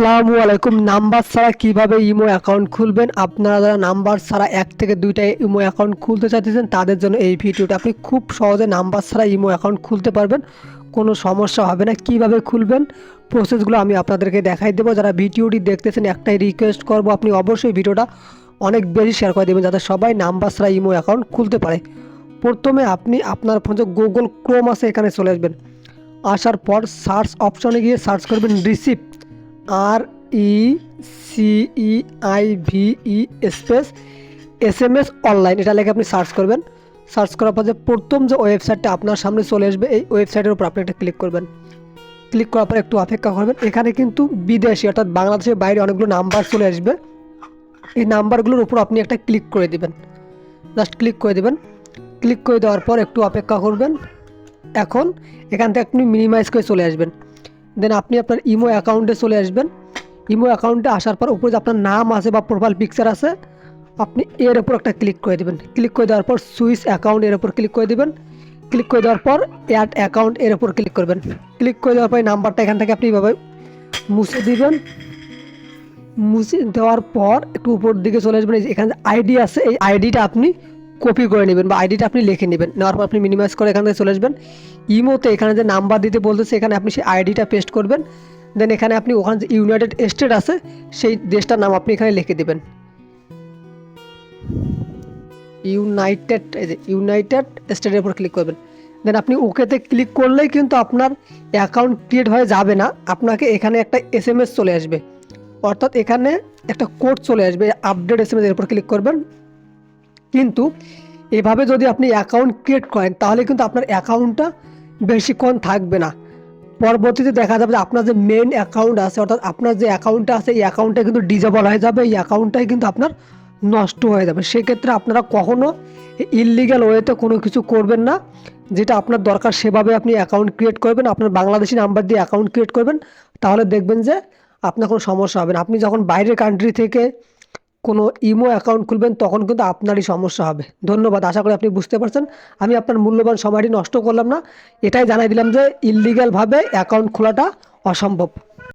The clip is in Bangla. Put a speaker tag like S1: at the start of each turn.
S1: আসসালামু আলাইকুম। নাম্বার ছাড়া কীভাবে ইমো অ্যাকাউন্ট খুলবেন? আপনারা যারা নাম্বার ছাড়া এক থেকে দুইটা ইমো অ্যাকাউন্ট খুলতে চাইতেছেন, তাদের জন্য এই ভিডিওটা আপনি খুব সহজে নাম্বার ছাড়া ইমো অ্যাকাউন্ট খুলতে পারবেন। কোনো সমস্যা হবে না। কীভাবে খুলবেন? প্রসেসগুলো আমি আপনাদেরকে দেখাই দেবো। যারা ভিডিওটি দেখতেছেন, একটাই রিকোয়েস্ট করব, আপনি অবশ্যই ভিডিওটা অনেক বেশি শেয়ার করে দেবেন, যাতে সবাই নাম্বার ছাড়া ইমো অ্যাকাউন্ট খুলতে পারে। প্রথমে আপনি আপনার ফোনে যে গুগল ক্রোম আছে, এখানে চলে আসবেন। আসার পর সার্চ অপশনে গিয়ে সার্চ করবেন receipt R E C E I, V, E space S M S online. এটা লেগে আপনি সার্চ করবেন। সার্চ করার পর যে প্রথম যে ওয়েবসাইটটা আপনার সামনে চলে আসবে, এই ওয়েবসাইটের উপর আপনি একটা ক্লিক করবেন। ক্লিক করার পর একটু অপেক্ষা করবেন। এখানে কিন্তু বিদেশি, অর্থাৎ বাংলাদেশের বাইরে অনেকগুলো নাম্বার চলে আসবে। এই নাম্বারগুলোর উপর আপনি একটা ক্লিক করে দিবেন। জাস্ট ক্লিক করে দেবেন। ক্লিক করে দেওয়ার পর একটু অপেক্ষা করবেন। এখন এখান থেকে আপনি মিনিমাইজ করে চলে আসবেন। দেন আপনি আপনার ইমো অ্যাকাউন্টে চলে আসবেন। ইমো অ্যাকাউন্টে আসার পর উপরে যে আপনার নাম আছে বা প্রোফাইল পিকচার আছে, আপনি এর উপর একটা ক্লিক করে দেবেন। ক্লিক করে দেওয়ার পর সুইচ অ্যাকাউন্ট এর উপর ক্লিক করে দেবেন। ক্লিক করে দেওয়ার পর অ্যাড অ্যাকাউন্ট এর উপর ক্লিক করবেন। ক্লিক করে দেওয়ার পর নাম্বারটা এখান থেকে আপনি এভাবে মুছে দিবেন। মুছে দেওয়ার পর একটু উপর দিকে চলে আসবেন। এখানে আইডি আছে, এই আইডিটা আপনি কপি করে নেবেন বা আইডিটা আপনি লিখে নেবেন। নেওয়ার পর আপনি মিনিমাইজ করে এখান থেকে চলে আসবেন। ইমোতে এখানে যে নাম্বার দিতে বলতেছে, এখানে আপনি সেই আইডিটা পেস্ট করবেন। দেন এখানে আপনি ওখানে যে ইউনাইটেড স্টেট আছে, সেই দেশটার নাম আপনি এখানে লিখে দেবেন। ইউনাইটেড এই যে ইউনাইটেড স্টেটের উপর ক্লিক করবেন। দেন আপনি ওকেতে ক্লিক করলেই কিন্তু আপনার অ্যাকাউন্ট ক্রিয়েট হয়ে যাবে না। আপনাকে এখানে একটা এস চলে আসবে। অর্থাৎ এখানে একটা কোড চলে আসবে। আপডেট এস এম এস এর উপর ক্লিক করবেন। কিন্তু এভাবে যদি আপনি অ্যাকাউন্ট ক্রিয়েট করেন, তাহলে কিন্তু আপনার অ্যাকাউন্টটা বেশিক্ষণ থাকবে না। পরবর্তীতে দেখা যাবে যে আপনার যে মেন অ্যাকাউন্ট আছে, অর্থাৎ আপনার যে অ্যাকাউন্টটা আছে, এই অ্যাকাউন্টটা কিন্তু ডিজেবল হয়ে যাবে, এই অ্যাকাউন্টটাই কিন্তু আপনার নষ্ট হয়ে যাবে। সেক্ষেত্রে আপনারা কখনো ইললিগ্যাল ওয়েতে কোনো কিছু করবেন না, যেটা আপনার দরকার, সেভাবে আপনি অ্যাকাউন্ট ক্রিয়েট করবেন, আপনার বাংলাদেশি নাম্বার দিয়ে অ্যাকাউন্ট ক্রিয়েট করবেন, তাহলে দেখবেন যে আপনার কোনো সমস্যা হবে না। আপনি যখন বাইরের কান্ট্রি থেকে কোনো ইমো অ্যাকাউন্ট খুলবেন, তখন কিন্তু আপনারই সমস্যা হবে। ধন্যবাদ, আশা করি আপনি বুঝতে পারছেন। আমি আপনার মূল্যবান সময়টি নষ্ট করলাম না। এটাই জানাই দিলাম যে ইললিগালভাবে অ্যাকাউন্ট খোলাটা অসম্ভব।